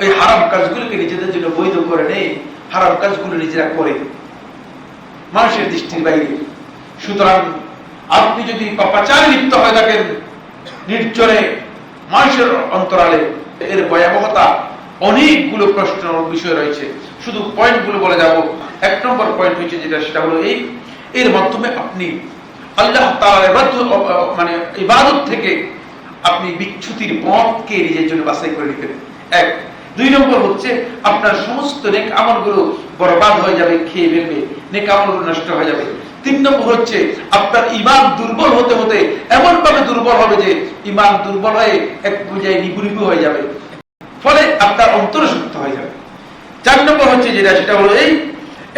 ওই হারাম কাজগুলোকে নিজেদের জন্য বৈধ করে নেই, হারাম কাজগুলো নিজেরা করে। মানুষের দৃষ্টির বাইরে। সুতরাং আপনি যদি পাপাচারে লিপ্ত হয়ে থাকেন, নির্জনে, মানুষের অন্তরালে, এর ভয়াবহতা অনেকগুলো প্রশ্ন বিষয় রয়েছে। শুধু পয়েন্টগুলো বলে যাব। এক নম্বর পয়েন্ট হচ্ছে যেটা, সেটা হলো এই। এর মাধ্যমে আপনি আল্লাহ মানে ইবাদত থেকে আপনি বিচ্যুতির পথকে নিজের জন্য বাছাই করে নিতেন। এক দুই নম্বর হচ্ছে, আপনার সমস্ত নেক আমলগুলো বরবাদ হয়ে যাবে, খেয়ে ফেলবে, নেক আমলগুলো নষ্ট হয়ে যাবে। তিন নম্বর হচ্ছে, আপনার ইমান দুর্বল হতে হতে এমন ভাবে দুর্বল হবে যে ইমান দুর্বল হয়ে এক পর্যায়ে নিপুরিপু হয়ে যাবে। ফলে আপনার অন্তর শক্ত হয়ে যাবে। চার নম্বর হচ্ছে যেটা, সেটা হলো এই,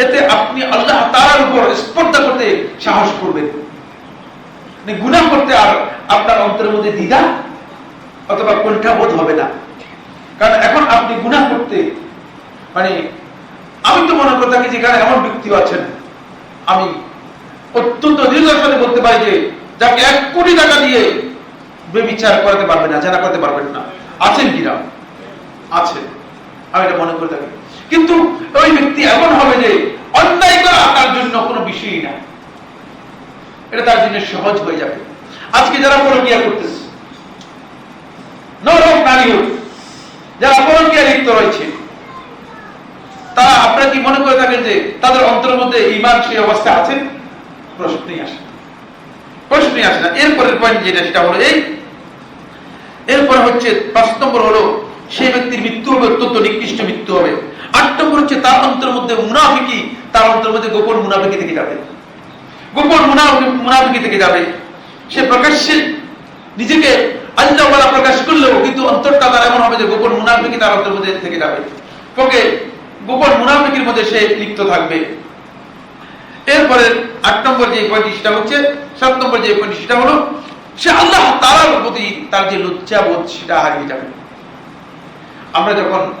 এতে আপনি আল্লাহ তার উপর স্পর্ধা করতে সাহস করবেন। মানে গুনাহ করতে আর আপনার অন্তরের মধ্যে দ্বিধা অথবা কণ্ঠাবোধ হবে না। কারণ এখন আপনি গুনাহ করতে মানে আমি তো মনে করে থাকি যেখানে এমন ব্যক্তি আছেন, আমি অত্যন্ত দৃঢ়তার বলতে পারি যে, যাকে এক কোটি টাকা দিয়ে বেবিচার করাতে পারবেন না, জানা করতে পারবেন না। আছেন কিনা? আছে আমি এটা মনে করে থাকি। কিন্তু ওই ব্যক্তি এমন হবে যে, অন্যায় করা তার জন্য কোনো বিষয়ই না। এটা তার জন্য সহজ হয়ে যাবে। আজকে যারা পরকিয়া করতেছে, নরক নারী হোক যারা পরকিয়া লিপ্ত রয়েছে তারা আপনারা কি মনে করে থাকেন যে অন্তরের মধ্যে ইমান সেই অবস্থা আছে? প্রশ্নই আসে। প্রশ্নই আসে না। এরপরের পয়েন্ট যেটা, সেটা হলো এই। এরপর হচ্ছে পাঁচ নম্বর হলো, সেই ব্যক্তির মৃত্যু হবে, অত্যন্ত নিকৃষ্ট মৃত্যু হবে। আট নম্বর হচ্ছে তার অন্তরের মধ্যে মুনাফিকি তার অন্তরের মধ্যে গোপন মুনাফিকি থেকে যাবে। গোপন মুনাফি- মুনাফিকি থেকে যাবে। সে প্রকাশ্যে নিজেকে আল্লাহ প্রকাশ করলেও কিন্তু অন্তরটা তার এমন হবে যে গোপন মুনাফিকি তার অন্তরের মধ্যে থেকে যাবে। ওকে গোপন মুনাফিকির মধ্যে সে লিপ্ত থাকবে। এরপরে আট নম্বর যে পয়েন্ট সেটা হচ্ছে, সাত নম্বর যে পয়েন্ট সেটা হলো, সে আল্লাহ তাআলার প্রতি তার যে লজ্জাবোধ সেটা হারিয়ে যাবে। আমরা যখন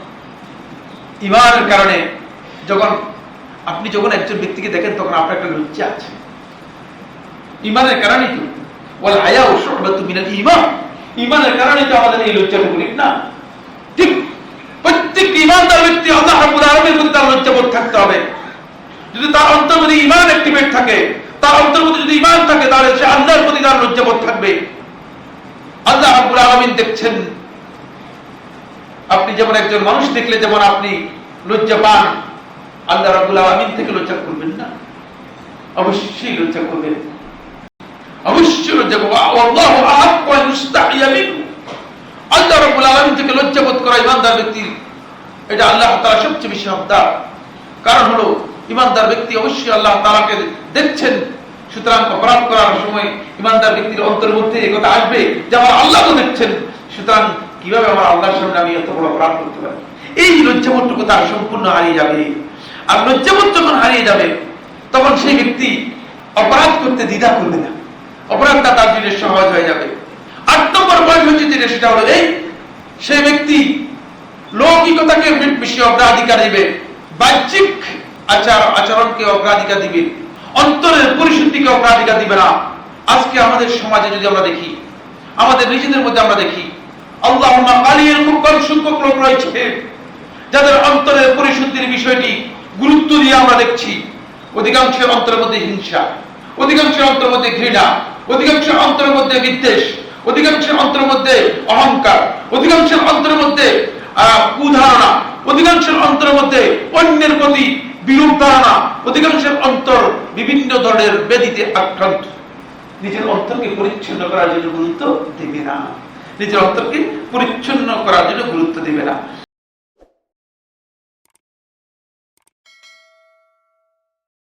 ইমানের কারণে যখন আপনি যখন একজন ব্যক্তিকে দেখেন, তখন আপনার একটা লজ্জা আছে। ইমানের কারণেই তো। বলে আয়া ও সর্বত মিনাল ইমান ইমানের কারণেই তো আমাদের এই লজ্জাটুকু না? ঠিক প্রত্যেক ইমানদার ব্যক্তি আল্লাহ রাব্বুল আলামিনের প্রতি তার লজ্জাবোধ থাকতে হবে। যদি তার অন্তর মধ্যে ইমান অ্যাক্টিভেট থাকে, তার অন্তর মধ্যে যদি ইমান থাকে, তাহলে সে আল্লাহর প্রতি তার লজ্জাবোধ থাকবে। আল্লাহ রাব্বুল আলামিন দেখছেন, আপনি যেমন একজন মানুষ দেখলে যেমন আপনি লজ্জা পান, আল্লাহ রাব্বুল আলামিন থেকে লজ্জা করবেন না? অবশ্যই লজ্জা করবেন। অবশ্যই লজ্জা করবেন। আল্লাহু রাব্বুল আলামিন থেকে লজ্জা বোধ করা ইমানদার ব্যক্তি, এটা আল্লাহ তাআলা সবচেয়ে বেশি হকদার। কারণ হলো ইমানদার ব্যক্তি অবশ্যই আল্লাহ তাআলাকে দেখছেন। সুতরাং অপরাধ করার সময় ইমানদার ব্যক্তির অন্তরের মধ্যে এই কথা আসবে যে আমার আল্লাহ দেখছেন। সুতরাং কীভাবে আমার আল্লাহর সামনে আমি এত বড় অপরাধ করতে পারি? এই লজ্জাবোধটুকু তার সম্পূর্ণ হারিয়ে যাবে। আর লজ্জাবোধ যখন হারিয়ে যাবে, তখন সেই ব্যক্তি অপরাধ করতে দ্বিধা করবে না। অপরাধটা তার জন্য সহজ হয়ে যাবে। আট নম্বর পয়েন্ট হচ্ছে যেটা, সেটা হলো এই, সেই ব্যক্তি লৌকিকতাকে বেশি অগ্রাধিকার দিবে। বাহ্যিক আচার আচরণকে অগ্রাধিকার অন্তরের পরিশুদ্ধিকে অগ্রাধিকার দিবে না। আজকে আমাদের সমাজে যদি আমরা দেখি আমাদের নিজেদের মধ্যে আমরা দেখি রয়েছে। যাদের অন্তরের পরিশুদ্ধির বিষয়টি গুরুত্ব দিয়ে আমরা দেখছি অধিকাংশের অন্তরের মধ্যে হিংসা অধিকাংশের অন্তরের মধ্যে ঘৃণা অধিকাংশের অন্তরের মধ্যে বিদ্বেষ অধিকাংশের অন্তরের মধ্যে অহংকার অধিকাংশের অন্তরের মধ্যে আহ, অধিকাংশের অন্তরের মধ্যে অন্যের প্রতি বিরূপ ধারণা অধিকাংশের অন্তর বিভিন্ন ধরনের ব্যাধিতে আক্রান্ত। নিজের অন্তরকে পরিচ্ছন্ন করার জন্য গুরুত্ব দেবে না। নিজের অন্তরকে পরিচ্ছন্ন করার জন্য গুরুত্ব দেবে না।